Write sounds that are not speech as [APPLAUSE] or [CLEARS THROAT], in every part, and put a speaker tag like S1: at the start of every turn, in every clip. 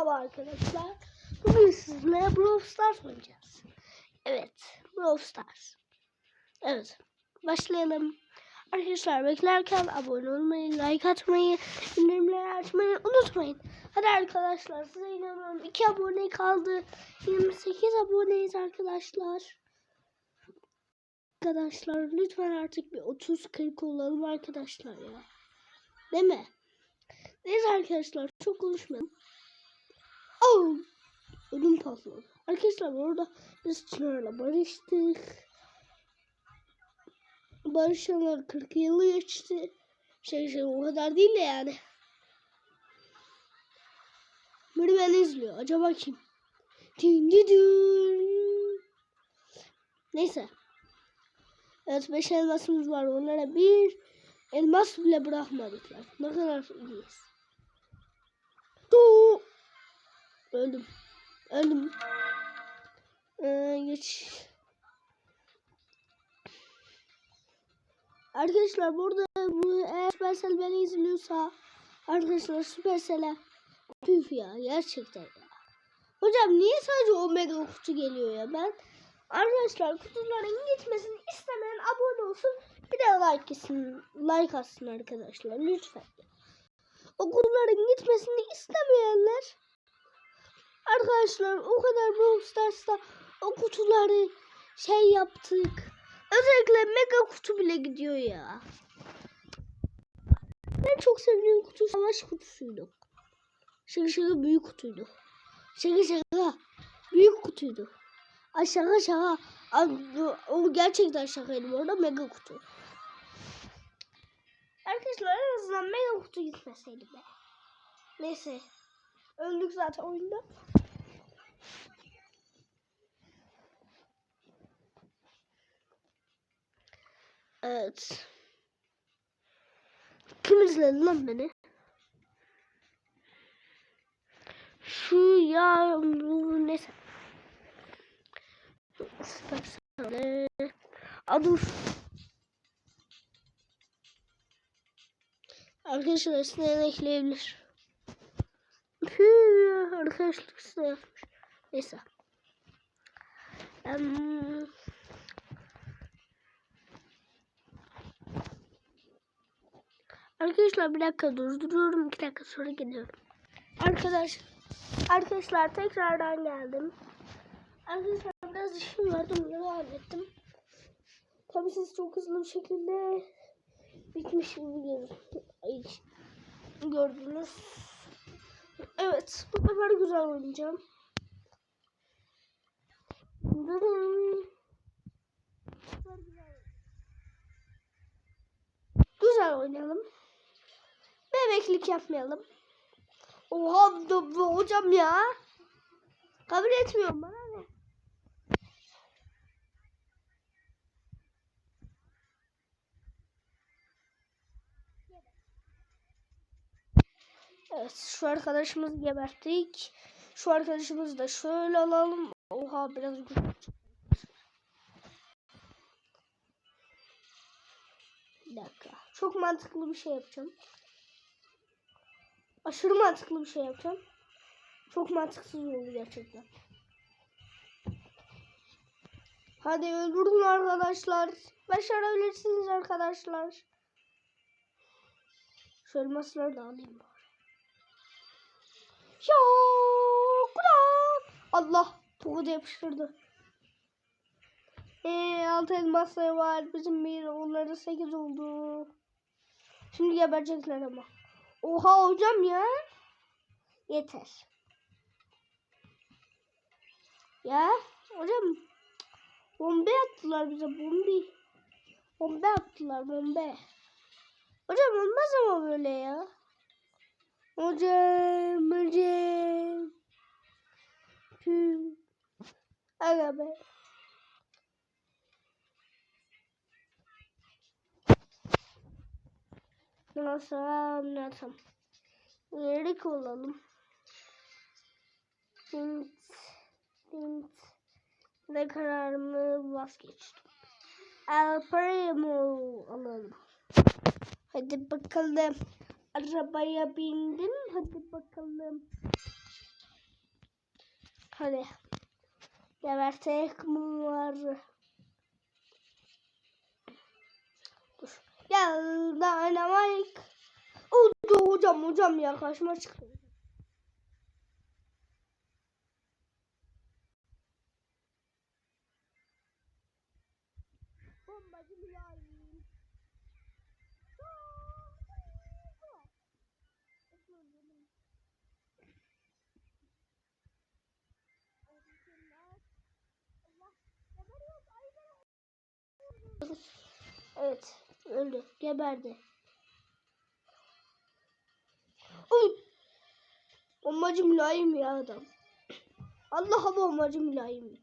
S1: Merhaba arkadaşlar. Bugün sizinle Brawl Stars oynayacağız. Evet, Brawl Stars. Evet, başlayalım. Arkadaşlar beklerken abone olmayı, like atmayı, bildirimleri açmayı unutmayın. Hadi arkadaşlar size inanıyorum. 2 abone kaldı. 28 aboneyiz arkadaşlar. Arkadaşlar lütfen artık bir 30-40 olalım arkadaşlar ya. Değil mi? Neyse arkadaşlar çok konuşmayalım. Oh! Ödüm patladı. Arkadaşlar orada biz Çınar'la barıştık. Barışanlar 40 yılı geçti. Şey şey o kadar değil de yani. Biri beni izliyor. Acaba kim? Din. Neyse. Evet 5 elmasımız var. Onlara bir elmas bile bırakmadıklar. Ne kadar iyiyiz. Tuu. Öldüm. Öldüm. Ee, geç. Arkadaşlar burada bu eğer Supercell beni izliyorsa arkadaşlar Supercell'e tüh ya gerçekten ya. Hocam niye sadece omega kutu geliyor ya ben arkadaşlar kutuların gitmesini istemeyen abone olsun bir de like etsin like atsın arkadaşlar lütfen. O kutuların gitmesini istemeyenler arkadaşlar o kadar Brawl Stars'ta o kutuları şey yaptık. Özellikle mega kutu bile gidiyor ya. Ben çok sevdiğim kutu savaş kutusuydu. Şaka şaka büyük kutuydu. Şaka şaka büyük kutuydu. Ay şaka şaka. O gerçekten şakaydı bu arada mega kutu. Arkadaşlar en azından mega kutu gitmeseydi be. Neyse. Öldük zaten oyunda. Evet. Kim izledi lan beni? Şu ya bu neyse. Adur. Arkadaşlar isteyen ekleyebilir. Püh, arkadaşlık isteyen yapmış. Neyse. Um, Arkadaşlar bir dakika durduruyorum. iki dakika sonra geliyorum. Arkadaş, arkadaşlar tekrardan geldim. Arkadaşlar biraz işim vardı. Onu hallettim. Tabii siz çok hızlı bir şekilde bitmiş gibi gördünüz. Evet. Bu sefer güzel oynayacağım. Güzel oynayalım. Bebeklik yapmayalım. Oha hocam ya. Kabul etmiyorum bana ne? Evet şu arkadaşımızı geberttik. Şu arkadaşımızı da şöyle alalım. Oha biraz. Bir dakika. Çok mantıklı bir şey yapacağım. Aşırı mantıklı bir şey yapacağım. Çok mantıksız oldu gerçekten. Hadi öldürün arkadaşlar. Başarabilirsiniz arkadaşlar. Şu elmasları da alayım bari. Ya, Allah tokadı yapıştırdı. Eee altı elmasları var. Bizim bir onların sekiz oldu. Şimdi geberecekler ama. Oha hocam ya. Yeter. Ya hocam. Bombe attılar bize bombi. Bombe attılar bombe. Hocam olmaz ama böyle ya. Hocam hocam. Tüm. Aga be. Nasıl anlatsam. Yerik olalım. Hint. Hint. Ve kararımı vazgeçtim. El Primo alalım. Hadi bakalım. Arabaya bindim. Hadi bakalım. Hadi. Gebertek bunları. Dur. Gel Dynamite. Oh, hocam hocam ya karşıma çıktı. Bombacı mülayim. Evet, öldü, geberdi. Oy! Bombacı mülayim ya adam. [CLEARS THROAT] Allah'a bombacı mülayim.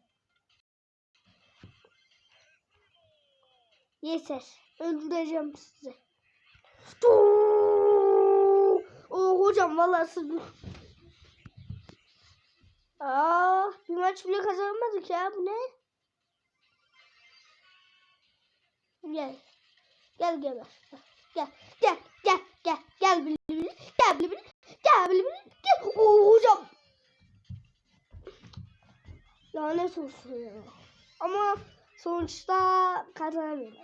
S1: Yeter. Öldüreceğim sizi. Oo, oh, hocam vallahi siz. Aa, bir maç bile kazanamadık ya. Bu ne? Gel. Gel geber. Gel. Gel. Gel. Gel. Gel bili bili. Gel bili bili. Gel bili bili. Gel. Oo, hocam. Lanet olsun ya. Ama sonuçta kazanamıyorum.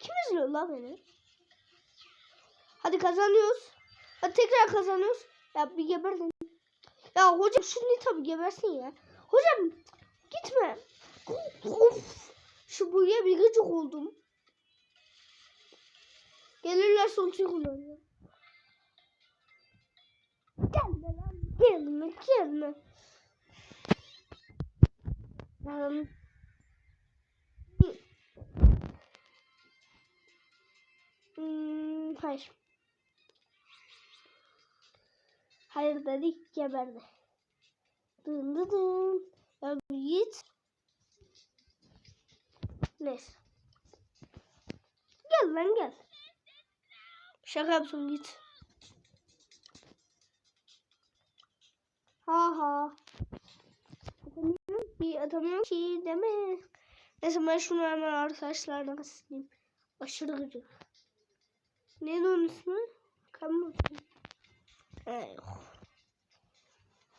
S1: Kim izliyor lan beni? Hadi kazanıyoruz. Hadi tekrar kazanıyoruz. Ya bir gebersin. Ya hocam şunu tabi gebersin ya. Hocam gitme. Of. Şu buraya bir gıcık oldum. Gelirler sonuçta kullanıyor. Gelme lan. Gelme gelme. Um, Hmm, hayır. Hayır dedik geberdi. Dın dın dın. Ya git. Neyse. Gel lan gel. Şaka yaptım git. Ha ha. Atamıyorum ki, atamıyorum ki deme. Neyse ben şunu hemen arkadaşlardan sileyim. Aşırı gıcık. Neydi onun ismi? Kamu. Ee,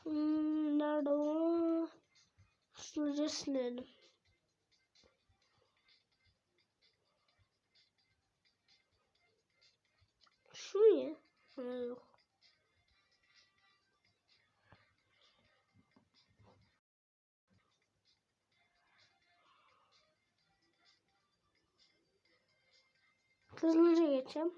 S1: hmm, nerede o? Hızlıca silelim. Hızlıca geçeceğim.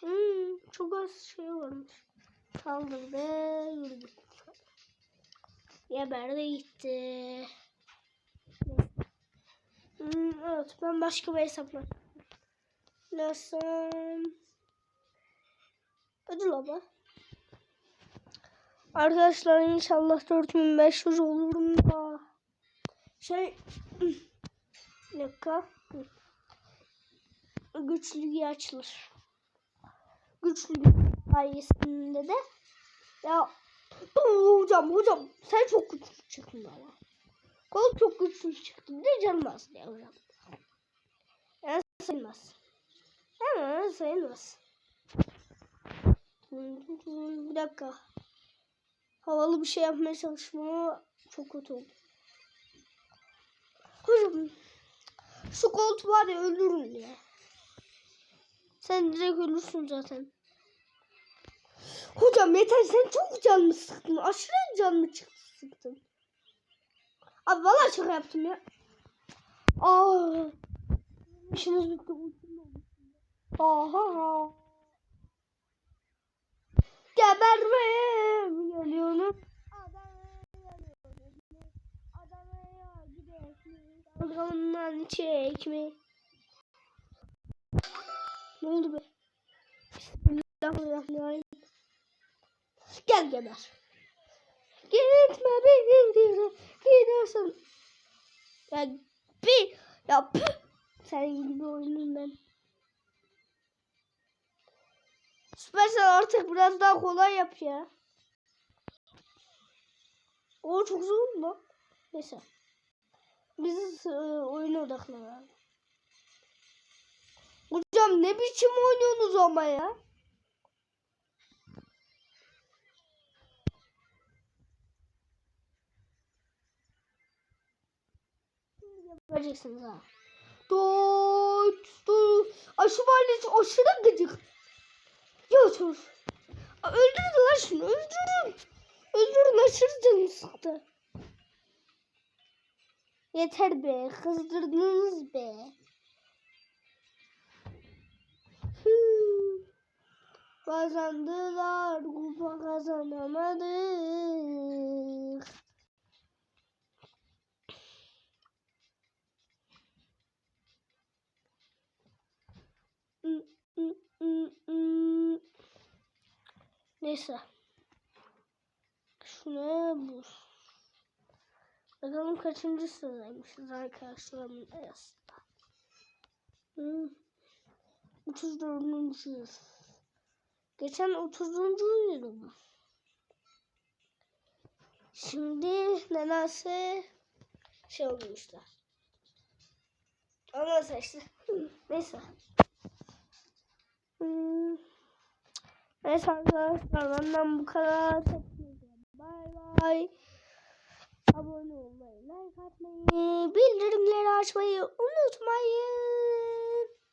S1: Hmm, çok az şey varmış. Kaldır ve yürüdük. Geberdi gitti. Hmm, evet ben başka bir hesapla. Nasıl? La be. Arkadaşlar inşallah 4500 olurum da. Şey [CLEARS THROAT] bir dakika. Hı. Güçlü açılır. Güçlü sayesinde de ya hocam hocam sen çok güçlü çıktın ama. Kol çok güçlü çıktı. De canım az ya hocam. Yani sayılmaz. Hemen sayılmaz. Bir dakika. Havalı bir şey yapmaya çalıştım ama çok kötü oldu. Hocam şu kolt var ya öldürün ya. Sen direkt ölürsün zaten. Hocam yeter sen çok canımı sıktın. Aşırı canımı çıktı sıktın. Abi valla şaka yaptım ya. Aa. İşiniz bitti. Aha. Gebermeye Dalgamından çekme. Ne oldu be? Bismillahirrahmanirrahim. Gel geber. Gitme bir gidersin. Ya bir ya püh. Sen gibi oyunum ben. Süpersel artık biraz daha kolay yap ya. O çok zor mu? Neyse. Biz e, oyuna odaklanalım. Hocam ne biçim oynuyorsunuz ama ya? Yapacaksınız ha. Doç, doç. Aşı var aşırı gıcık. Yatır. Öldürün lan şunu öldürün. Öldürün aşırı canı sıktı. Yeter be kızdırdınız be. Kazandılar kupa kazanamadık. Neyse. Şuna bu. Bakalım kaçıncı sıradaymışız arkadaşlarımın arasında. Hmm. 34. Geçen 30. yılım. Şimdi nedense şey olmuşlar. Ama işte. [LAUGHS] Neyse. Hmm. Neyse arkadaşlar benden bu kadar. Bay bay. Abone olmayı, like atmayı, bildirimleri açmayı unutmayın.